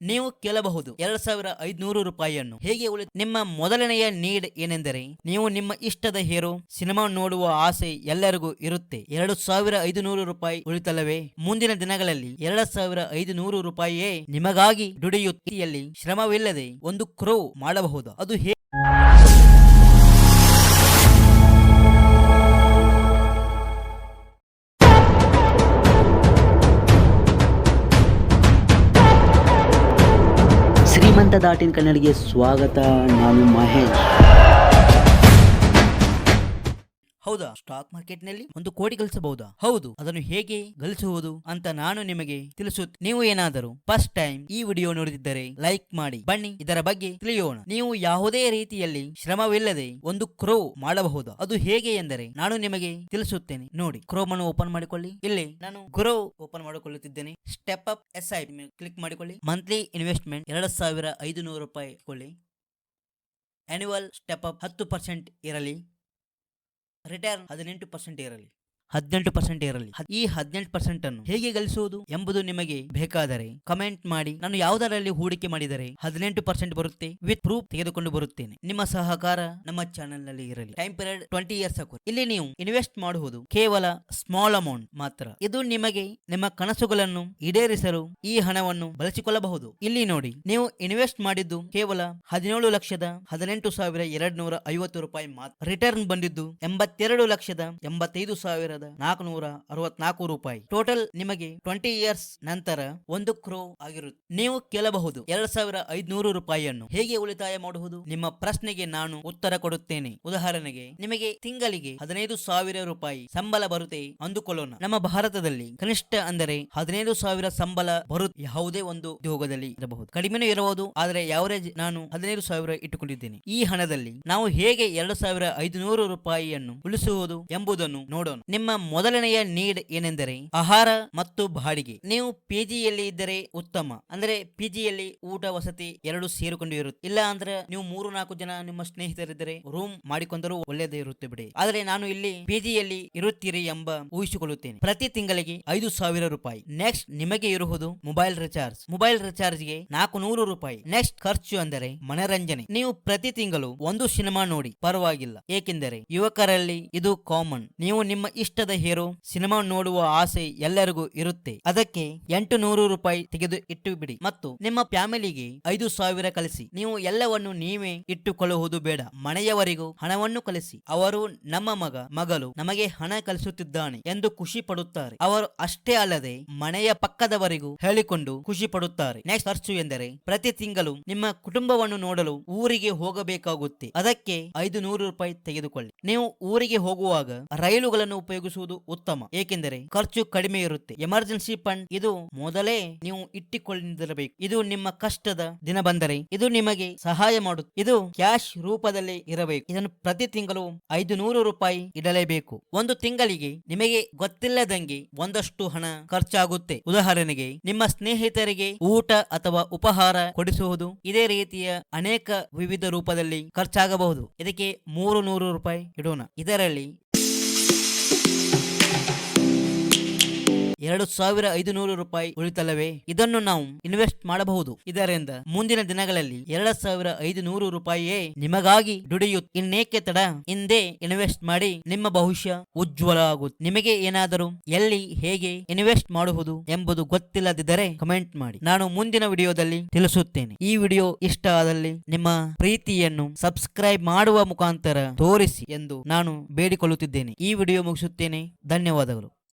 ನೀವು ಕೇಳಬಹುದು. ಎರಡ್ ಸಾವಿರ ಐದ್ನೂರು ರೂಪಾಯಿಯನ್ನು. ಹೇಗೆ ಉಳಿ, ನಿಮ್ಮ ಮೊದಲನೆಯ ನೀಡ್ ಏನೆಂದರೆ, ನೀವು ನಿಮ್ಮ ಇಷ್ಟದ ಹೀರೋ ಸಿನಿಮಾ ನೋಡುವ ಆಸೆ ಎಲ್ಲರಿಗೂ ಇರುತ್ತೆ. ಎರಡು ಸಾವಿರ ಐದುನೂರು ರೂಪಾಯಿ ಉಳಿತಲ್ಲವೇ? ಮುಂದಿನ ದಿನಗಳಲ್ಲಿ ಎರಡ್ ಸಾವಿರ ಐದುನೂರು ರೂಪಾಯಿಯೇ ನಿಮಗಾಗಿ ದುಡಿಯುತ್ತಿಯಲ್ಲಿ ಶ್ರಮವಿಲ್ಲದೆ ಒಂದು ಕ್ರೋ ಮಾಡಬಹುದು. ಅದು ಹೇ ಶ್ರೀಮಂತ ದಾಟಿನ ಕನ್ನಡಿಗೆ ಸ್ವಾಗತ. ನಾನು ಮಹೇಶ್. ಹೌದಾ? ಸ್ಟಾಕ್ ಮಾರ್ಕೆಟ್ನಲ್ಲಿ ಒಂದು ಕೋಟಿ ಗಳಿಸಬಹುದಾ? ಹೌದು, ಅದನ್ನು ಹೇಗೆ ಗಳಿಸುವುದು ಅಂತ ನಾನು ನಿಮಗೆ ತಿಳಿಸುತ್ತೆ ನೀವು ಏನಾದರೂ ಫಸ್ಟ್ ಟೈಮ್ ಈ ವಿಡಿಯೋ ನೋಡಿದಿದ್ದರೆ ಲೈಕ್ ಮಾಡಿ, ಬನ್ನಿ, ಇದರ ಬಗ್ಗೆ ತಿಳಿಯೋಣ. ನೀವು ಯಾವುದೇ ರೀತಿಯಲ್ಲಿ ಶ್ರಮವಿಲ್ಲದೆ ಒಂದು ಕ್ರೋ ಮಾಡಬಹುದು? ಅದು ಹೇಗೆ ಎಂದರೆ ನಾನು ನಿಮಗೆ ತಿಳಿಸುತ್ತೇನೆ. ನೋಡಿ ಕ್ರೋಮ್ ಅನ್ನು ಓಪನ್ ಮಾಡಿಕೊಳ್ಳಿ. ಇಲ್ಲಿ ನಾನು Groww open ಮಾಡಿಕೊಳ್ಳುತ್ತಿದ್ದೇನೆ. Step up S I click ಮಾಡಿಕೊಳ್ಳಿ. ಮಂತ್ಲಿ ಇನ್ವೆಸ್ಟ್ಮೆಂಟ್ ಎರಡು ಸಾವಿರ ಐದು ನೂರು ರೂಪಾಯಿ ಕೊಳ್ಳಿ ಆನ್ಯುವಲ್ ಸ್ಟೆಪ್ ಅಪ್ ಹತ್ತು ಪರ್ಸೆಂಟ್ ಇರಲಿ. ರಿಟರ್ನ್ ಹದಿನೆಂಟು ಪರ್ಸೆಂಟ್ ಇರಲಿ ಹದಿನೆಂಟು ಪರ್ಸೆಂಟ್ ಇರಲಿ ಈ ಹದಿನೆಂಟು ಪರ್ಸೆಂಟ್ ಅನ್ನು ಹೇಗೆ ಗಳಿಸುವುದು ಎಂಬುದು ನಿಮಗೆ ಬೇಕಾದರೆ ಕಮೆಂಟ್ ಮಾಡಿ. ನಾನು ಯಾವುದರಲ್ಲಿ ಹೂಡಿಕೆ ಮಾಡಿದರೆ ಹದಿನೆಂಟು ಪರ್ಸೆಂಟ್ ಬರುತ್ತೆ. ವಿತ್ ಪ್ರೂಫ್ ತೆಗೆದುಕೊಂಡು ಬರುತ್ತೇನೆ. ನಿಮ್ಮ ಸಹಕಾರ ನಮ್ಮ ಚಾನೆಲ್ನಲ್ಲಿ ಇರಲಿ. ಟೈಮ್ ಪೀರಿಯಡ್ ಟ್ವೆಂಟಿ ಇಯರ್ಸ್ ಹಾಕುವ ಇಲ್ಲಿ ನೀವು ಇನ್ವೆಸ್ಟ್ ಮಾಡುವುದು ಕೇವಲ ಸ್ಮಾಲ್ ಅಮೌಂಟ್ ಮಾತ್ರ. ಇದು ನಿಮಗೆ ನಿಮ್ಮ ಕನಸುಗಳನ್ನು ಈಡೇರಿಸಲು ಈ ಹಣವನ್ನು ಬಳಸಿಕೊಳ್ಳಬಹುದು. ಇಲ್ಲಿ ನೋಡಿ, ನೀವು ಇನ್ವೆಸ್ಟ್ ಮಾಡಿದ್ದು ಕೇವಲ ಹದಿನೇಳು ಲಕ್ಷದ ಹದಿನೆಂಟು ಸಾವಿರ ಎರಡ್ ನೂರ ಐವತ್ತು ರೂಪಾಯಿ ಮಾತ್ರ. ರಿಟರ್ನ್ ಬಂದಿದ್ದು ಎಂಬತ್ತೆರಡು ಲಕ್ಷದ ಎಂಬತ್ತೈದು ಸಾವಿರದ ನಾಲ್ಕುನೂರ ಅರವತ್ನಾಲ್ಕು ರೂಪಾಯಿ. ಟೋಟಲ್ ನಿಮಗೆ ಟ್ವೆಂಟಿ ಇಯರ್ಸ್ ನಂತರ ಒಂದು ಕ್ರೋ ಆಗಿರುತ್ತೆ ನೀವು ಕೇಳಬಹುದು ಎರಡ್ ಸಾವಿರ ಐದ್ನೂರು ರೂಪಾಯಿಯನ್ನು. ಹೇಗೆ ಉಳಿತಾಯ ಮಾಡುವುದು ನಿಮ್ಮ ಪ್ರಶ್ನೆಗೆ ನಾನು ಉತ್ತರ ಕೊಡುತ್ತೇನೆ. ಉದಾಹರಣೆಗೆ, ನಿಮಗೆ ತಿಂಗಳಿಗೆ ಹದಿನೈದು ಸಾವಿರ ರೂಪಾಯಿ ಸಂಬಳ ಬರುತ್ತೆ ಅಂದುಕೊಳ್ಳೋಣ. ನಮ್ಮ ಭಾರತದಲ್ಲಿ ಕನಿಷ್ಠ ಅಂದರೆ ಹದಿನೈದು ಸಾವಿರ ಸಂಬಳ ಬರುತ್ತೆ ಯಾವುದೇ ಒಂದು ಉದ್ಯೋಗದಲ್ಲಿ ಇರಬಹುದು. ಕಡಿಮೆನೂ ಇರಬಹುದು, ಆದರೆ ಯಾವರೇಜ್ ನಾನು ಹದಿನೈದು ಸಾವಿರ ಇಟ್ಟುಕೊಂಡಿದ್ದೇನೆ. ಈ ಹಣದಲ್ಲಿ ನಾವು ಹೇಗೆ ಎರಡು ಸಾವಿರ ಐದುನೂರು ರೂಪಾಯಿಯನ್ನು ಉಳಿಸುವುದು ಎಂಬುದನ್ನು ನೋಡೋಣ. ನಿಮ್ಮ ಮೊದಲನೆಯ ನೀಡ್ ಏನೆಂದರೆ ಆಹಾರ ಮತ್ತು ಬಾಡಿಗೆ. ನೀವು ಪಿಜಿಯಲ್ಲಿ ಇದ್ದರೆ ಉತ್ತಮ. ಅಂದ್ರೆ ಪಿಜಿಯಲ್ಲಿ ಊಟ ವಸತಿ ಎರಡು ಸೇರಿಕೊಂಡು ಇರುತ್ತೆ. ಇಲ್ಲ ಅಂದ್ರೆ ನೀವು ಮೂರು ನಾಲ್ಕು ಜನ ನಿಮ್ಮ ಸ್ನೇಹಿತರಿದ್ದರೆ ರೂಮ್ ಮಾಡಿಕೊಂಡರೂ ಒಳ್ಳೆಯದೇ ಇರುತ್ತೆ ಬಿಡಿ. ಆದ್ರೆ ನಾನು ಇಲ್ಲಿ ಪಿಜಿಯಲ್ಲಿ ಇರುತ್ತೀರಿ ಎಂಬ ಊಹಿಸಿಕೊಳ್ಳುತ್ತೇನೆ. ಪ್ರತಿ ತಿಂಗಳಿಗೆ ಐದು ಸಾವಿರ ರೂಪಾಯಿ. ನೆಕ್ಸ್ಟ್ ನಿಮಗೆ ಇರುವುದು ಮೊಬೈಲ್ ರಿಚಾರ್ಜ್ ಮೊಬೈಲ್ ರಿಚಾರ್ಜ್ಗೆ ನಾಲ್ಕು ನೂರು ರೂಪಾಯಿ. ನೆಕ್ಸ್ಟ್ ಖರ್ಚು ಅಂದರೆ ಮನರಂಜನೆ. ನೀವು ಪ್ರತಿ ತಿಂಗಳು ಒಂದು ಸಿನಿಮಾ ನೋಡಿ. ಪರವಾಗಿಲ್ಲ. ಏಕೆಂದರೆ ಯುವಕರಲ್ಲಿ ಇದು ಕಾಮನ್ ನೀವು ನಿಮ್ಮ ಇಷ್ಟದ ಹೀರೋ ಸಿನಿಮಾ ನೋಡುವ ಆಸೆ ಎಲ್ಲರಿಗೂ ಇರುತ್ತೆ. ಅದಕ್ಕೆ ಎಂಟು ನೂರು ರೂಪಾಯಿ ತೆಗೆದು ಇಟ್ಟು ಬಿಡಿ ಮತ್ತು ನಿಮ್ಮ ಫ್ಯಾಮಿಲಿಗೆ ಐದು ಸಾವಿರ ಕಲಿಸಿ ನೀವು ಎಲ್ಲವನ್ನು ನೀವೇ ಇಟ್ಟುಕೊಳ್ಳುವುದು ಬೇಡ. ಮನೆಯವರಿಗೂ ಹಣವನ್ನು ಕಲಿಸಿ ಅವರು ನಮ್ಮ ಮಗ, ಮಗಳು ನಮಗೆ ಹಣ ಕಳಿಸುತ್ತಿದ್ದಾನೆ ಎಂದು ಖುಷಿ ಪಡುತ್ತಾರೆ. ಅವರು ಅಷ್ಟೇ ಅಲ್ಲದೆ ಮನೆಯ ಪಕ್ಕದವರಿಗೂ ಹೇಳಿಕೊಂಡು ಖುಷಿ ಪಡುತ್ತಾರೆ. ನೆಕ್ಸ್ಟ್ ಖರ್ಚು ಎಂದರೆ ಪ್ರತಿ ತಿಂಗಳು ನಿಮ್ಮ ಕುಟುಂಬವನ್ನು ನೋಡಲು ಊರಿಗೆ ಹೋಗಬೇಕಾಗುತ್ತೆ. ಅದಕ್ಕೆ ಐದು ನೂರು ರೂಪಾಯಿ ತೆಗೆದುಕೊಳ್ಳಿ. ನೀವು ಊರಿಗೆ ಹೋಗುವಾಗ ರೈಲುಗಳನ್ನು ಉಪಯೋಗಿಸುವುದು ಉತ್ತಮ. ಏಕೆಂದರೆ ಖರ್ಚು ಕಡಿಮೆ ಇರುತ್ತೆ. ಎಮರ್ಜೆನ್ಸಿ ಫಂಡ್ ಇದು ಮೊದಲೇ ನೀವು ಇಟ್ಟುಕೊಂಡಿರಬೇಕು ಇದು ನಿಮ್ಮ ಕಷ್ಟದ ದಿನ ಬಂದರೆ ಇದು ನಿಮಗೆ ಸಹಾಯ ಮಾಡುತ್ತೆ. ಇದು ಕ್ಯಾಶ್ ರೂಪದಲ್ಲಿ ಇರಬೇಕು. ಇದನ್ನು ಪ್ರತಿ ತಿಂಗಳು ಐದು ನೂರು ರೂಪಾಯಿ ಇಡಲೇಬೇಕು. ಒಂದು ತಿಂಗಳಿಗೆ ನಿಮಗೆ ಗೊತ್ತಿಲ್ಲದಂಗೆ ಒಂದಷ್ಟು ಹಣ ಖರ್ಚಾಗುತ್ತೆ. ಉದಾಹರಣೆಗೆ ನಿಮ್ಮ ಸ್ನೇಹಿತರಿಗೆ ಊಟ ಅಥವಾ ಉಪಹಾರ ಕೊಡಿಸುವುದು ಇದೇ ರೀತಿಯ ಅನೇಕ ವಿವಿಧ ರೂಪದಲ್ಲಿ ಖರ್ಚಾಗಬಹುದು. ಇದಕ್ಕೆ ಮೂರು ನೂರು ರೂಪಾಯಿ ಇಡೋಣ. ಇದರಲ್ಲಿ ಎರಡು ಸಾವಿರ ಐದು ನೂರು ರೂಪಾಯಿ ಉಳಿತಲ್ಲವೇ? ಇದನ್ನು ನಾವು ಇನ್ವೆಸ್ಟ್ ಮಾಡಬಹುದು. ಇದರಿಂದ ಮುಂದಿನ ದಿನಗಳಲ್ಲಿ ಎರಡು ಸಾವಿರ ಐದು ನೂರು ರೂಪಾಯಿಯೇ ನಿಮಗಾಗಿ ದುಡಿಯುತ್ತೆ ಇನ್ನೇಕೆ ತಡ? ಹಿಂದೆ ಇನ್ವೆಸ್ಟ್ ಮಾಡಿ ನಿಮ್ಮ ಭವಿಷ್ಯ ಉಜ್ವಲ ಆಗುತ್ತೆ ನಿಮಗೆ ಏನಾದರೂ ಎಲ್ಲಿ ಹೇಗೆ ಇನ್ವೆಸ್ಟ್ ಮಾಡುವುದು ಎಂಬುದು ಗೊತ್ತಿಲ್ಲದಿದ್ದರೆ ಕಮೆಂಟ್ ಮಾಡಿ. ನಾನು ಮುಂದಿನ ವಿಡಿಯೋದಲ್ಲಿ ತಿಳಿಸುತ್ತೇನೆ. ಈ ವಿಡಿಯೋ ಇಷ್ಟ ಆದಲ್ಲಿ ನಿಮ್ಮ ಪ್ರೀತಿಯನ್ನು ಸಬ್ಸ್ಕ್ರೈಬ್ ಮಾಡುವ ಮುಖಾಂತರ ತೋರಿಸಿ ಎಂದು ನಾನು ಬೇಡಿಕೊಳ್ಳುತ್ತಿದ್ದೇನೆ. ಈ ವಿಡಿಯೋ ಮುಗಿಸುತ್ತೇನೆ. ಧನ್ಯವಾದಗಳು.